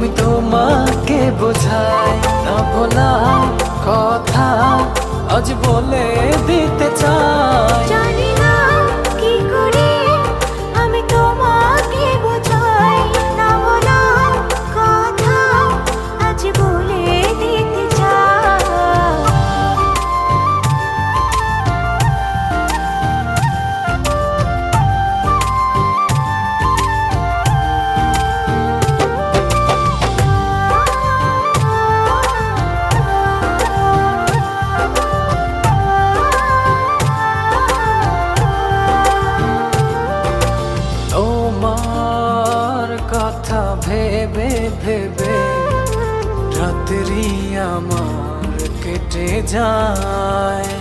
আমি তোমাকে বোঝাই না ভোলা কথা আজ বলে দি কথা ভেবে ভেবে রাত্রি আমার কেটে যায়।